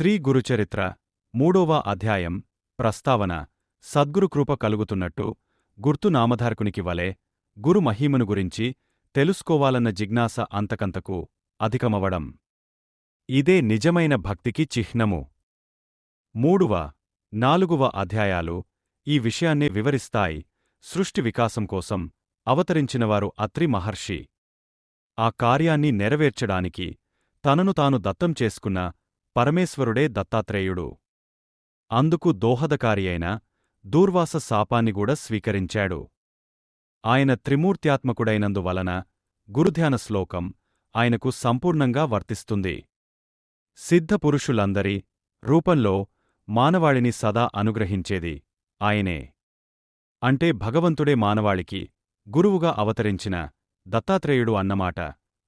శ్రీ గురుచరిత్ర మూడవ అధ్యాయం ప్రస్తావన సద్గురు కృప కలుగుతున్నట్టు గుర్తు నామధారకునికి వలె గురు మహిమను గురించి తెలుసుకోవాలన్న జిజ్ఞాస అంతకంతకు అధికమవడం. ఇదే నిజమైన భక్తికి చిహ్నము. మూడువ నాలుగువ అధ్యాయాలు ఈ విషయాన్నే వివరిస్తాయి. సృష్టి వికాసం కోసం అవతరించినవారు అత్రి మహర్షి. ఆ కార్యాన్ని నెరవేర్చడానికి తనను తాను దత్తం చేసుకున్న పరమేశ్వరుడే దత్తాత్రేయుడు. అందుకు దోహదకారి అయిన దూర్వాస శాపాన్నిగూడా స్వీకరించాడు. ఆయన త్రిమూర్త్యాత్మకుడైనందువలన గురుధ్యాన శ్లోకం ఆయనకు సంపూర్ణంగా వర్తిస్తుంది. సిద్ధపురుషులందరి రూపంలో మానవాళిని సదా అనుగ్రహించేది ఆయనే. అంటే భగవంతుడే మానవాళికి గురువుగా అవతరించిన దత్తాత్రేయుడు అన్నమాట.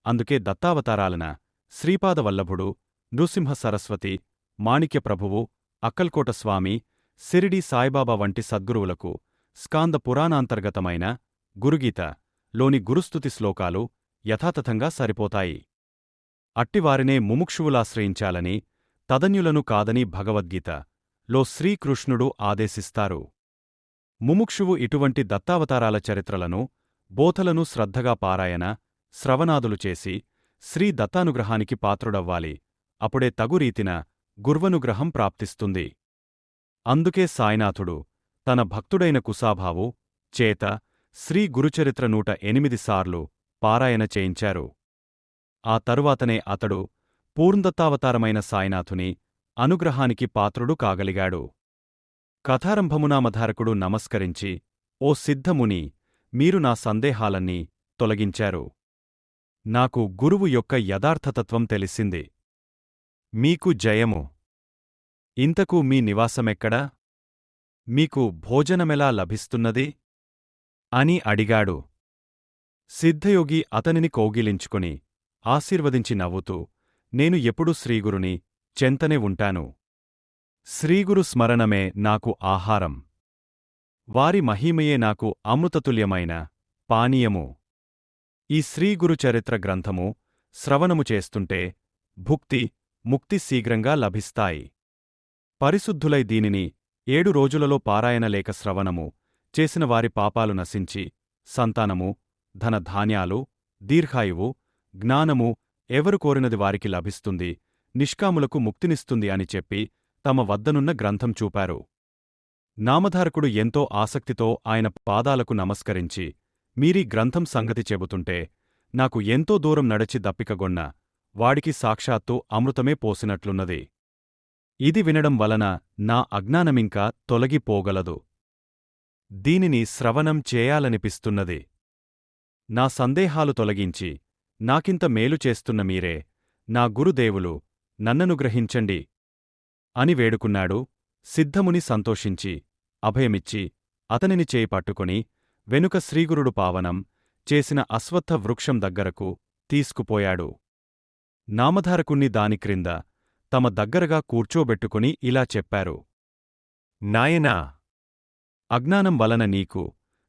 అందుకే దత్తావతారాలన శ్రీపాదవల్లభుడు నృసింహ సరస్వతి మాణిక్యప్రభువు అక్కల్కోట స్వామి సిరిడి సాయిబాబా వంటి సద్గురువులకు స్కాంద పురాణాంతర్గతమైన గురుగీత లోని గురుస్తుతి శ్లోకాలు యథాతథంగా సరిపోతాయి. అట్టివారినే ముముక్షువులాశ్రయించాలని తదన్యులను కాదని భగవద్గీత లో శ్రీకృష్ణుడు ఆదేశిస్తారు. ముముక్షువు ఇటువంటి దత్తావతారాల చరిత్రలను బోధలను శ్రద్ధగా పారాయణ శ్రవణాదులు చేసి శ్రీ దత్తానుగ్రహానికి పాత్రుడవ్వాలి. అప్పుడే తగురీతిన గుర్వనుగ్రహం ప్రాప్తిస్తుంది. అందుకే సాయినాథుడు తన భక్తుడైన కుసాభావు చేత శ్రీ గురుచరిత్ర నూట ఎనిమిది సార్లు పారాయణ చేయించారు. ఆ తరువాతనే అతడు పూర్ణదత్తావతారమైన సాయినాథుని అనుగ్రహానికి పాత్రుడు కాగలిగాడు. కథారంభమునామధారకుడు నమస్కరించి ఓ సిద్ధముని మీరు నా సందేహాలన్నీ తొలగించారు. నాకు గురువు యొక్క యథార్థతత్వం తెలిసింది. మీకు జయము. ఇంతకు మీ నివాసమెక్కడా? మీకు భోజనమెలా లభిస్తున్నది? అని అడిగాడు. సిద్ధయోగి అతనిని కౌగిలించుకుని ఆశీర్వదించి నవ్వుతూ నేను ఎప్పుడూ శ్రీగురుని చెంతనే ఉంటాను. శ్రీగురు స్మరణమే నాకు ఆహారం. వారి మహిమయే నాకు అమృతతుల్యమైన పానీయము. ఈ శ్రీగురు చరిత్ర గ్రంథము శ్రవణము చేస్తుంటే భుక్తి ముక్తి శీఘ్రంగా లభిస్తాయి. పరిశుద్ధులై దీనిని ఏడు రోజులలో పారాయణ లేక శ్రవణము చేసిన వారి పాపాలు నశించి సంతానము ధనధాన్యాలు దీర్ఘాయువు జ్ఞానము ఎవరు కోరినది వారికి లభిస్తుంది నిష్కాములకు ముక్తినిస్తుంది అని చెప్పి తమ వద్దనున్న గ్రంథం చూపారు. నామధారకుడు ఎంతో ఆసక్తితో ఆయన పాదాలకు నమస్కరించి మీరీ గ్రంథం సంగతి చెబుతుంటే నాకు ఎంతో దూరం నడచి దప్పికగొన్న వాడికి సాక్షాత్తు అమృతమే పోసినట్లున్నది. ఇది వినడం వలన నా అజ్ఞానమింకా తొలగిపోగలదు. దీనిని శ్రవణం చేయాలనిపిస్తున్నది. నా సందేహాలు తొలగించి నాకింత మేలు చేస్తున్న మీరే నా గురుదేవులు నన్ననుగ్రహించండి అని వేడుకున్నాడు సిద్ధముని సంతోషించి అభయమిచ్చి అతనిని చేయి పట్టుకుని వెనుక శ్రీగురుడు పావనం చేసిన అశ్వత్థ వృక్షం దగ్గరకు తీసుకుపోయాడు. నామధారకుణ్ణి దాని క్రింద తమ దగ్గరగా కూర్చోబెట్టుకుని ఇలా చెప్పారు. నాయనా అజ్ఞానం వలన నీకు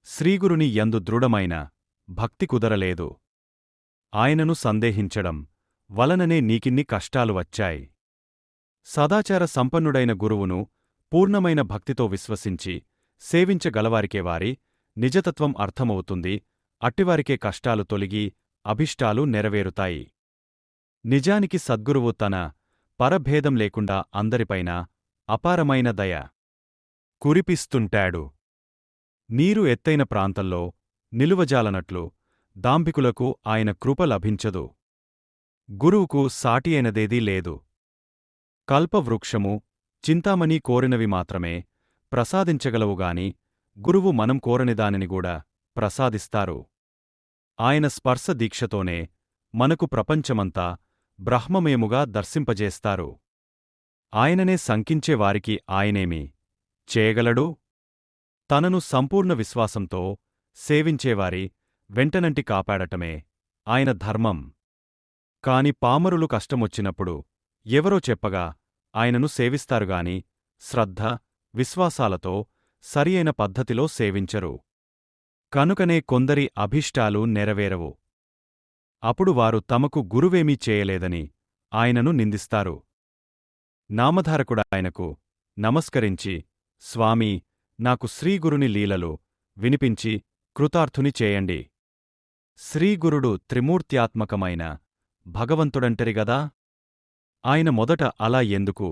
శ్రీగురుని యందు దృఢమైన భక్తి కుదరలేదు. ఆయనను సందేహించడం వలననే నీకిన్ని కష్టాలు వచ్చాయి. సదాచార సంపన్నుడైన గురువును పూర్ణమైన భక్తితో విశ్వసించి సేవించగలవారికే వారి నిజతత్వం అర్థమవుతుంది. అట్టివారికే కష్టాలు తొలగి అభిష్టాలు నెరవేరుతాయి. నిజానికి సద్గురువు తన పరభేదం లేకుండా అందరిపైన అపారమైన దయ కురిపిస్తుంటాడు. నీరు ఎత్తైన ప్రాంతంలో నిలువజాలనట్లు దాంభికులకు ఆయన కృప లభించదు. గురువుకు సాటి అయినదేదీ లేదు. కల్పవృక్షము చింతామణి కోరినవి మాత్రమే ప్రసాదించగలవుగాని గురువు మనం కోరనిదానిని కూడా ప్రసాదిస్తారు. ఆయన స్పర్శ దీక్షతోనే మనకు ప్రపంచమంతా బ్రహ్మమేముగా దర్శింపజేస్తారు. ఆయననే శంకించేవారికి ఆయనేమి చేయగలడు? తనను సంపూర్ణ విశ్వాసంతో సేవించేవారి వెంటనంటి కాపాడటమే ఆయన ధర్మం. కాని పామరులు కష్టమొచ్చినప్పుడు ఎవరో చెప్పగా ఆయనను సేవిస్తారుగాని శ్రద్ధ విశ్వాసాలతో సరియైన పద్ధతిలో సేవించరు. కనుకనే కొందరి అభిష్టాలు నెరవేరవు. అప్పుడు వారు తమకు గురువేమీ చేయలేదని ఆయనను నిందిస్తారు. నామధారకుడాయనకు నమస్కరించి స్వామీ నాకు శ్రీగురుని లీలలు వినిపించి కృతార్థుని చేయండి. శ్రీగురుడు త్రిమూర్త్యాత్మకమైన భగవంతుడంటరిగదా ఆయన మొదట అలా ఎందుకు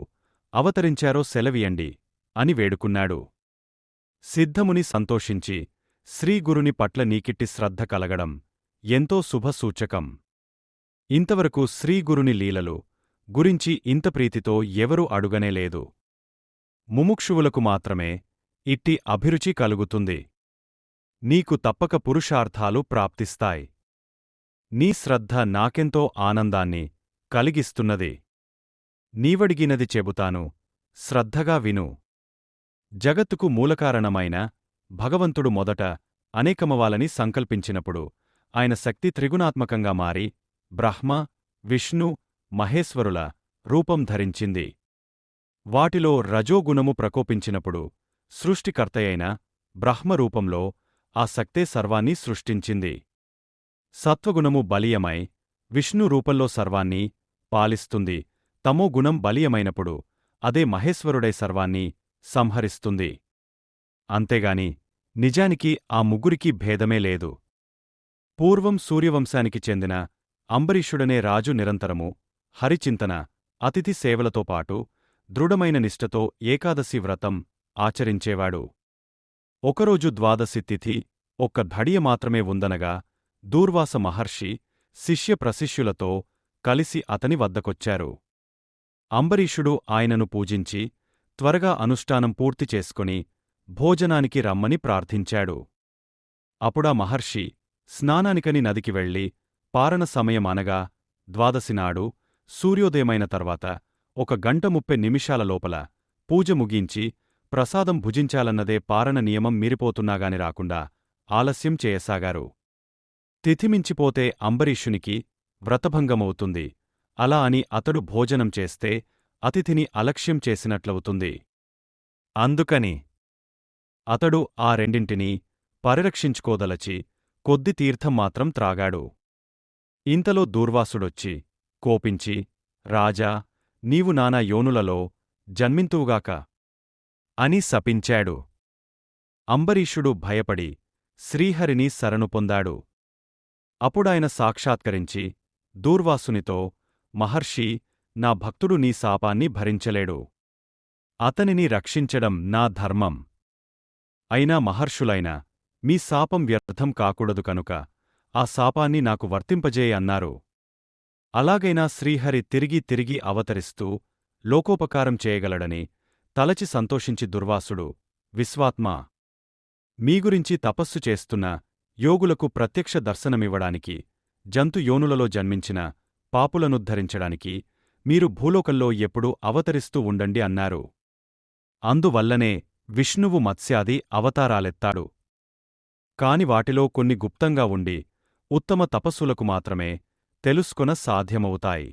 అవతరించారో సెలవియండి అని వేడుకున్నాడు. సిద్ధముని సంతోషించి శ్రీగురుని పట్ల నీకిట్టి శ్రద్ధ కలగడం ఎంతో శుభసూచకం ఇంతవరకు శ్రీగురుని లీలలు గురించి ఇంత ప్రీతితో ఎవరూ అడుగనేలేదు ముముక్షువులకు మాత్రమే ఇట్టి అభిరుచి కలుగుతుంది. నీకు తప్పక పురుషార్థాలు ప్రాప్తిస్తాయి. నీ శ్రద్ధ నాకెంతో ఆనందాన్ని కలిగిస్తున్నది. నీవడిగినది చెబుతాను శ్రద్ధగా విను. జగత్తుకు మూలకారణమైన భగవంతుడు మొదట అనేకమవాలని సంకల్పించినప్పుడు ఆయన శక్తి త్రిగుణాత్మకంగా మారి బ్రహ్మ విష్ణు మహేశ్వరుల రూపం ధరించింది. వాటిలో రజోగుణము ప్రకోపించినప్పుడు సృష్టికర్తయైన బ్రహ్మరూపంలో ఆ శక్తే సర్వాన్ని సృష్టించింది. సత్వగుణము బలీయమై విష్ణు రూపంలో సర్వాన్ని పాలిస్తుంది. తమో గుణం బలీయమైనప్పుడు అదే మహేశ్వరుడై సర్వాన్ని సంహరిస్తుంది. అంతేగాని నిజానికి ఆ ముగ్గురికి భేదమే లేదు. పూర్వం సూర్యవంశానికి చెందిన అంబరీషుడనే రాజు నిరంతరము హరిచింతన అతిథి సేవలతో పాటు దృఢమైన నిష్ఠతో ఏకాదశి వ్రతం ఆచరించేవాడు. ఒకరోజు ద్వాదశి తిథి ఒక్క ఘడియ మాత్రమే ఉందనగా దూర్వాస మహర్షి శిష్య ప్రశిష్యులతో కలిసి అతని వద్దకొచ్చారు. అంబరీషుడు ఆయనను పూజించి త్వరగా అనుష్ఠానం పూర్తి చేసుకుని భోజనానికి రమ్మని ప్రార్థించాడు. అప్పుడా మహర్షి స్నానానికని నదికి వెళ్ళి పారణ సమయం అనగా ద్వాదశినాడు సూర్యోదయమైన తర్వాత ఒక గంట ముప్పై నిమిషాల లోపల పూజ ముగించి ప్రసాదం భుజించాలన్నదే పారణ నియమం మీరిపోతున్నాగాని రాకుండా ఆలస్యం చేయసాగారు. తిథిమించిపోతే అంబరీషునికి వ్రతభంగమవుతుంది. అలా అని అతడు భోజనం చేస్తే అతిథిని అలక్ష్యం చేసినట్లవుతుంది. అందుకని అతడు ఆ రెండింటినీ పరిరక్షించుకోదలచి కొద్ది తీర్థం మాత్రం త్రాగాడు. ఇంతలో దూర్వాసుడొచ్చి కోపించి రాజా నీవు నానా యోనులలో జన్మింతువుగాక అని శపించాడు. అంబరీషుడు భయపడి శ్రీహరిని శరణు పొందాడు. అప్పుడాయన సాక్షాత్కరించి దూర్వాసునితో మహర్షి నా భక్తుడు నీ శాపాన్ని భరించలేడు. అతనిని రక్షించడం నా ధర్మం. అయినా మహర్షులైన మీ శాపం వ్యర్థం కాకూడదు కనుక ఆ శాపాన్ని నాకు వర్తింపజేయ అన్నారు. అలాగైనా శ్రీహరి తిరిగి తిరిగి అవతరిస్తూ లోకోపకారం చేయగలడని తలచి సంతోషించి దుర్వాసుడు విశ్వాత్మా మీగురించి తపస్సు చేస్తున్న యోగులకు ప్రత్యక్ష దర్శనమివ్వడానికి జంతు యోనులలో జన్మించిన పాపులనుద్ధరించడానికి మీరు భూలోకంలో ఎప్పుడూ అవతరిస్తూ ఉండండి అన్నారు. అందువల్లనే విష్ణువు మత్స్యాది అవతారాలెత్తాడు. కాని వాటిలో కొన్ని గుప్తంగా ఉండి ఉత్తమ తపస్సులకు మాత్రమే తెలుసుకొన సాధ్యమవుతాయి.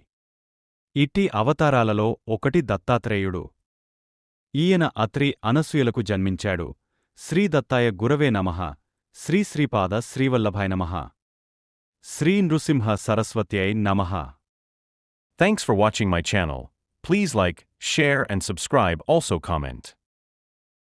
ఇట్టి అవతారాలలో ఒకటి దత్తాత్రేయుడు. ఈయన అత్రి అనసూయలకు జన్మించాడు. శ్రీదత్తాయ గురవే నమః. శ్రీశ్రీపాద శ్రీవల్లభాయ నమః. శ్రీ నృసింహ సరస్వత్యై నమః. Thanks for watching my channel please like share and subscribe also comment